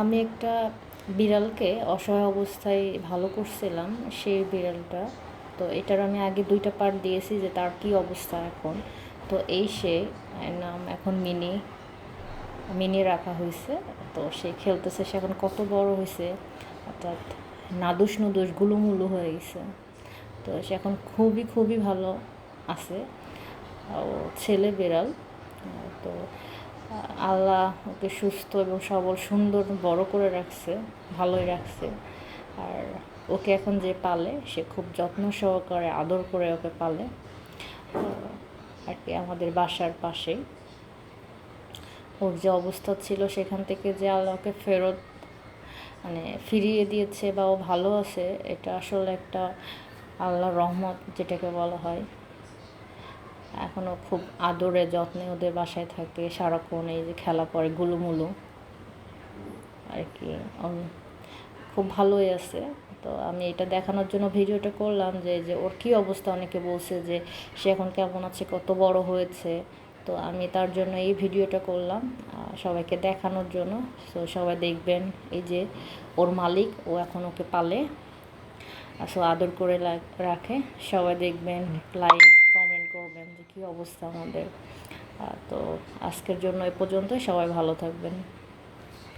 আমি একটা বিড়ালকে অসহায় অবস্থায় ভালো করছিলাম, সেই বিড়ালটা। তো এটার আমি আগে দুইটা পার্ট দিয়েছি যে তার কী অবস্থা এখন। তো এই সে নাম এখন মিনি মিনি রাখা হয়েছে। তো সে খেলতেছে, সে এখন কত বড় হয়েছে, অর্থাৎ নাদুস নুদুস গুলুমুলু হয়ে গেছে। তো সে এখন খুবই খুবই ভালো আছে। ও ছেলে বিড়াল। তো আল্লাহ ওকে সুস্থ এবং সবল, সুন্দর, বড় করে রাখছে, ভালোই রাখছে। আর ওকে এখন যে পালে, সে খুব যত্ন সহকারে, আদর করে ওকে পালে। আর কি আমাদের বাসার পাশেই। ওর যে অবস্থা ছিল সেখান থেকে যে আল্লাহকে ফেরত মানে ফিরিয়ে দিয়েছে বা ও ভালো আছে, এটা আসলে একটা আল্লাহ রহমত, যেটাকে বলা হয়। এখনও খুব আদরে যত্নে ওদের বাসায় থাকে, সারাক্ষণ এই যে খেলা করে, গুলুমুলু। আর কি খুব ভালোই আছে। তো আমি এটা দেখানোর জন্য ভিডিওটা করলাম যে যে ওর কী অবস্থা? অনেকে বলছে যে, সে এখন কেমন আছে, কত বড় হয়েছে। তো আমি তার জন্য এই ভিডিওটা করলাম সবাইকে দেখানোর জন্য। সো সবাই দেখবেন এই যে ওর মালিক, ও এখন ওকে পালে। সো আদর করে রাখে। সবাই দেখবেন লাইক কী অবস্থা আমাদের? তো আজকের জন্য এ পর্যন্তই। সবাই ভালো থাকবেন।